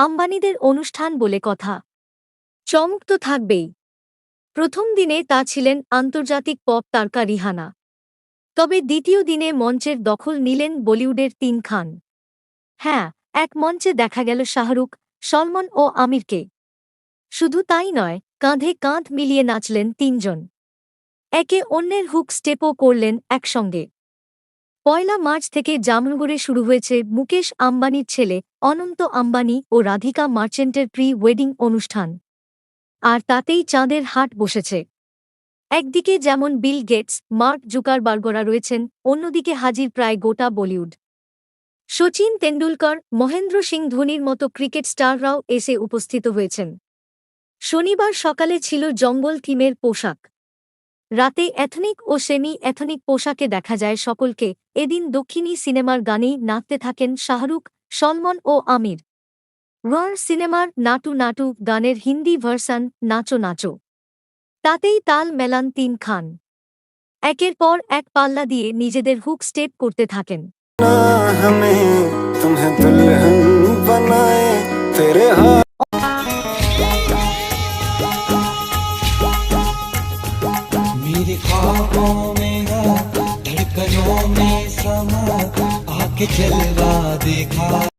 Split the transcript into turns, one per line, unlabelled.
আম্বানিদের অনুষ্ঠান বলে কথা। চমক তো থাকবেই। প্রথম দিনে তা ছিলেন আন্তর্জাতিক পপ তারকা রিহানা। তবে দ্বিতীয় দিনে মঞ্চের দখল নিলেন বলিউডের তিন খান। হ্যাঁ এক মঞ্চে দেখা গেল শাহরুখ, সলমন ও আমিরকে। শুধু তাই নয়, কাঁধে কাঁধ মিলিয়ে নাচলেন তিনজন। একে অন্যের হুক স্টেপও করলেন একসঙ্গে। পয়লা মার্চ থেকে জামনগরে শুরু হয়েছে মুকেশ আম্বানির ছেলে অনন্ত আম্বানি ও রাধিকা মার্চেন্টের প্রি ওয়েডিং অনুষ্ঠান। আর তাতেই চাঁদের হাট বসেছে। একদিকে যেমন বিল গেটস, মার্ক জুকার জুকারবার্গরা রয়েছেন, অন্যদিকে হাজির প্রায় গোটা বলিউড। সচিন তেন্ডুলকর, মহেন্দ্র সিং ধোনির মতো ক্রিকেট স্টাররাও এসে উপস্থিত হয়েছেন। শনিবার সকালে ছিল জঙ্গল থিমের পোশাক। রাতে এথনিক ও সেমি এথনিক পোশাকে দেখা যায় সকলকে এদিন দক্ষিণী সিনেমার গানেই নাচতে থাকেন শাহরুখ সলমন ও আমির ওয়ার সিনেমার নাটু নাটু গানের হিন্দি ভার্সান নাচো নাচো তাতেই তাল মেলান তিন খান একের পর এক পাল্লা দিয়ে নিজেদের হুক স্টেপ করতে থাকেন
मेरे ख्वाबों में धड़कनों में समा आके जलवा देखा।